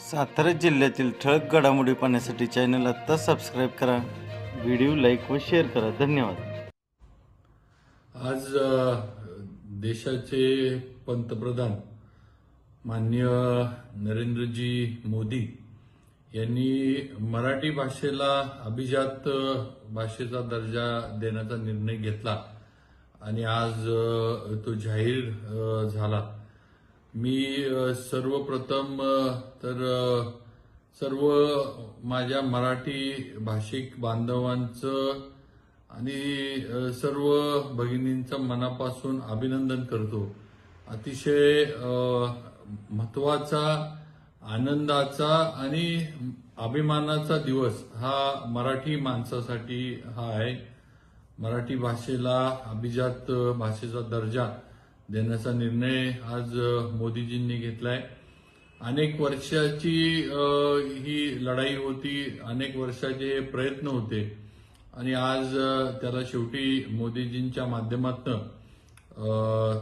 सातारा जिल्ह्यातील ठळक घडामोडी पाहण्यासाठी चॅनल आत्ता सबस्क्राईब करा. व्हिडिओ लाईक व शेअर करा. धन्यवाद. आज देशाचे पंतप्रधान माननीय नरेंद्रजी मोदी यांनी मराठी भाषेला अभिजात भाषेचा दर्जा देण्याचा निर्णय घेतला आणि आज तो जाहीर झाला. मी सर्वप्रथम तर सर्व माझ्या मराठी भाषिक बांधवांचं आणि सर्व भगिनींचं मनापासून अभिनंदन करतो. अतिशय महत्त्वाचा आनंदाचा आणि अभिमानाचा दिवस हा मराठी माणसासाठी हा आहे. मराठी भाषेला अभिजात भाषेचा दर्जा देण्याचा निर्णय आज मोदीजींनी घेतलाय. अनेक वर्षाची ही लढाई होती अनेक वर्षाचे प्रयत्न होते. आणि आज त्याला शेवटी मोदीजींच्या माध्यमातून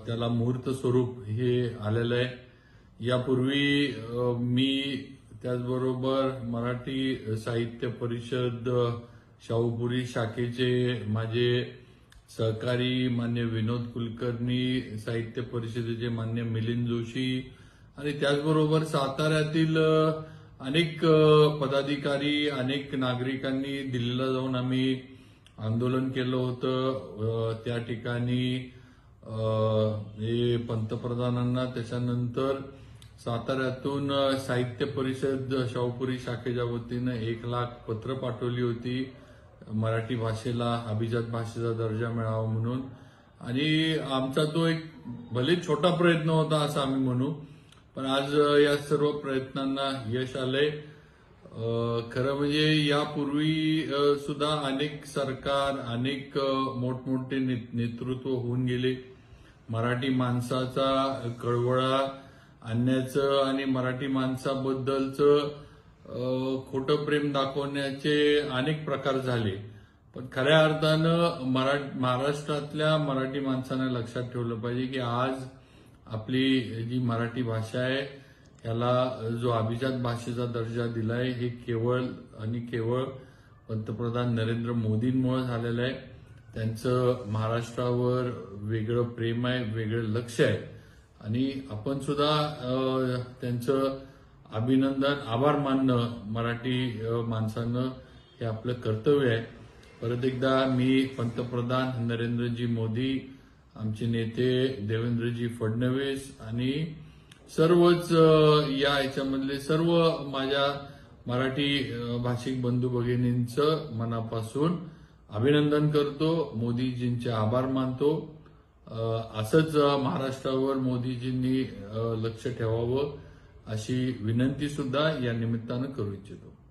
त्याला मुहूर्त स्वरूप हे आलेलं आहे. यापूर्वी मी त्याचबरोबर मराठी साहित्य परिषद शाहूपुरी शाखेचे माझे सहकारी मान्य विनोद कुलकर्णी साहित्य परिषदेचे मान्य मिलिंद जोशी आणि त्याचबरोबर साताऱ्यातील अनेक पदाधिकारी अनेक नागरिकांनी दिल्लीला जाऊन आम्ही आंदोलन केलं होतं. त्या ठिकाणी हे पंतप्रधानांना त्याच्यानंतर साताऱ्यातून साहित्य परिषद शाहूपुरी शाखेच्या वतीनं एक लाख पत्र पाठवली होती. मराठी भाषेला अभिजात भाषेचा दर्जा मिळावा म्हणून. आणि आमचा तो एक भले छोटा प्रयत्न होता असं आम्ही म्हणू पण आज या सर्व प्रयत्नांना यश आलंय. खरं म्हणजे यापूर्वी सुद्धा अनेक सरकार अनेक मोठमोठे नेतृत्व होऊन गेले. मराठी माणसाचा कळवळा आणण्याचं आणि मराठी माणसाबद्दलचं खोटं प्रेम दाखवण्याचे अनेक प्रकार झाले. पण खऱ्या अर्थानं मरा महाराष्ट्रातल्या मराठी माणसानं लक्षात ठेवलं पाहिजे की आज आपली जी मराठी भाषा आहे याला जो अभिजात भाषेचा दर्जा दिलाय हे केवळ आणि केवळ पंतप्रधान नरेंद्र मोदींमुळे झालेलं आहे. त्यांचं महाराष्ट्रावर वेगळं प्रेम आहे वेगळं लक्ष आहे. आणि आपण सुद्धा त्यांचं अभिनंदन आभार मानणं मराठी माणसानं हे आपलं कर्तव्य आहे. परत एकदा मी पंतप्रधान नरेंद्रजी मोदी आमचे नेते देवेंद्रजी फडणवीस आणि सर्वच या याच्यामधले सर्व माझ्या मराठी भाषिक बंधू भगिनींचं मनापासून अभिनंदन करतो. मोदीजींचे आभार मानतो. असंच महाराष्ट्रावर मोदीजींनी लक्ष ठेवावं. अशी विनंती सुद्धा या निमित्तानं करू इच्छितो.